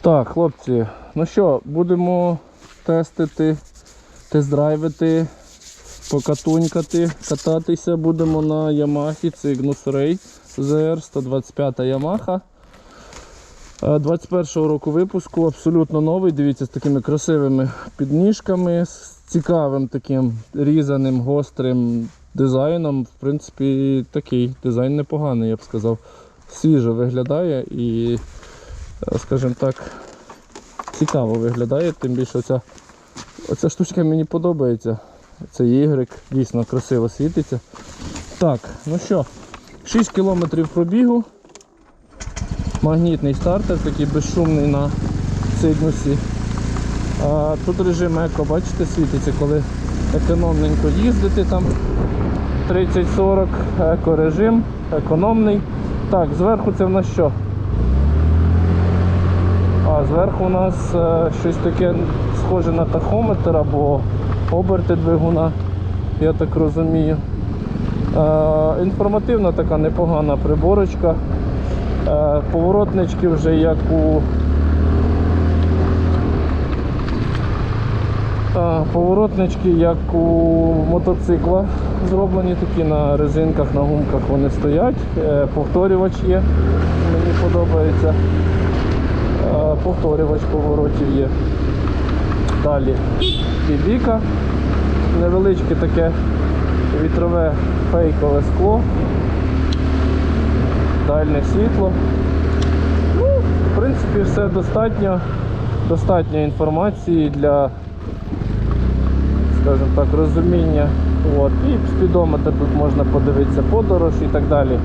Так, хлопці, ну що, будемо тестити, тест-драйвити, покатунькати, кататися будемо на Yamaha Cygnus Ray ZR 125 Yamaha. Е, 21-го року випуску, абсолютно новий. Дивіться, з такими красивими підніжками, з цікавим таким різаним, гострим дизайном. В принципі, такий дизайн непоганий, я б сказав. Свіжо виглядає і, е, скажімо так, цікаво виглядає, тим більше оця, оця штучка мені подобається. Це Y, дійсно красиво світиться. Так, ну що, 6 кілометрів пробігу. Магнітний стартер, такий безшумний на цигнусі. А тут режим еко, бачите, світиться, коли економненько їздити там 30-40, еко режим, економний. Так, зверху це в нас що? А зверху у нас е, щось таке схоже на тахометр або оберти двигуна, я так розумію. Е, інформативна така непогана приборочка. Е, поворотнички вже як у поворотнички як у мотоцикла зроблені такі на резинках, на гумках вони стоять. Повторювач є, мені подобається. Е, повторювач поворотів є. Далі бібіка, невеличке таке вітрове фейкове скло, дальне світло. Ну, в принципі, все достатньо, достатньо інформації для, скажімо так, розуміння. От. І спідометр тут можна подивитися подорож і так далі.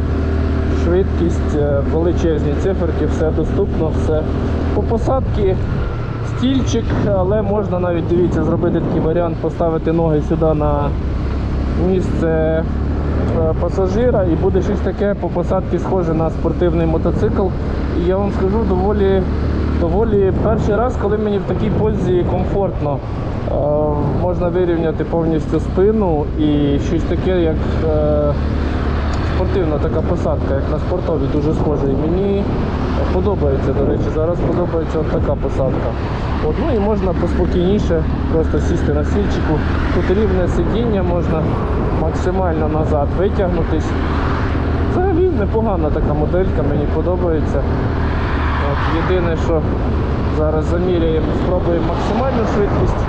Швидкість, е, величезні циферки, все доступно, все. По посадці стільчик, але можна навіть дивіться, зробити такий варіант, поставити ноги сюди на місце е, пасажира і буде щось таке по посадці схоже на спортивний мотоцикл. І я вам скажу доволі, доволі перший раз, коли мені в такій позі комфортно. Е, Можна вирівняти повністю спину і щось таке, як спортивна така посадка, як на спортовій, дуже схоже. І мені подобається, до речі, зараз подобається от така посадка. От, ну і можна поспокійніше просто сісти на стільчику. Тут рівне сидіння, можна максимально назад витягнутись. Взагалі непогана така моделька, мені подобається. От, єдине, що зараз заміряємо, спробуємо максимальну швидкість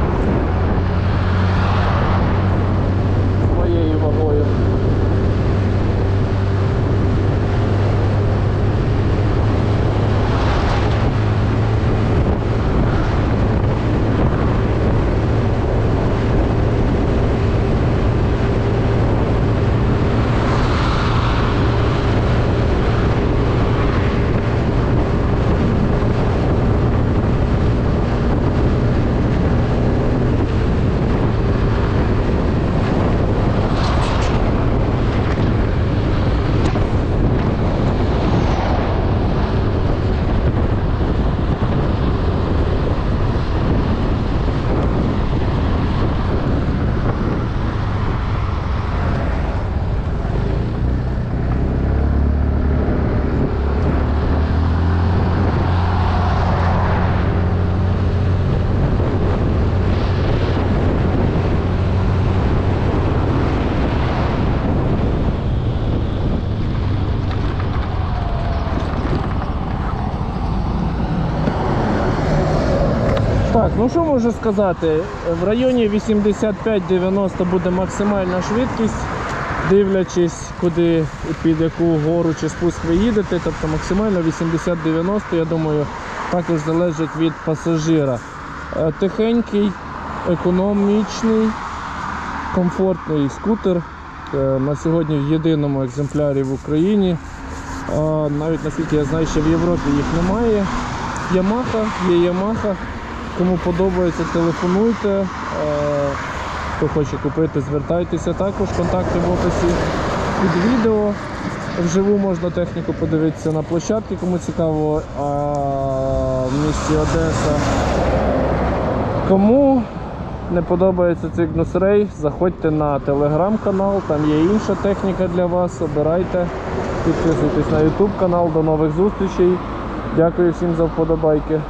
ну що можу сказати? В районі 85-90 буде максимальна швидкість, дивлячись, куди під яку гору чи спуск ви їдете. Тобто максимально 80-90, я думаю, також залежить від пасажира. Е, Тихенький, економічний, комфортний скутер. Е, На сьогодні в єдиному екземплярі в Україні. Навіть наскільки я знаю, що в Європі їх немає. Ямаха, є Ямаха. Кому подобається, телефонуйте. Е, Хто хоче купити, звертайтеся також. Контакти в описі під відео. Вживу можна техніку подивитися на площадці, кому цікаво. А в місті Одеса. Кому не подобається Cygnus Ray, заходьте на телеграм-канал, там є інша техніка для вас. Обирайте, підписуйтесь на YouTube канал. До нових зустрічей. Дякую всім за вподобайки.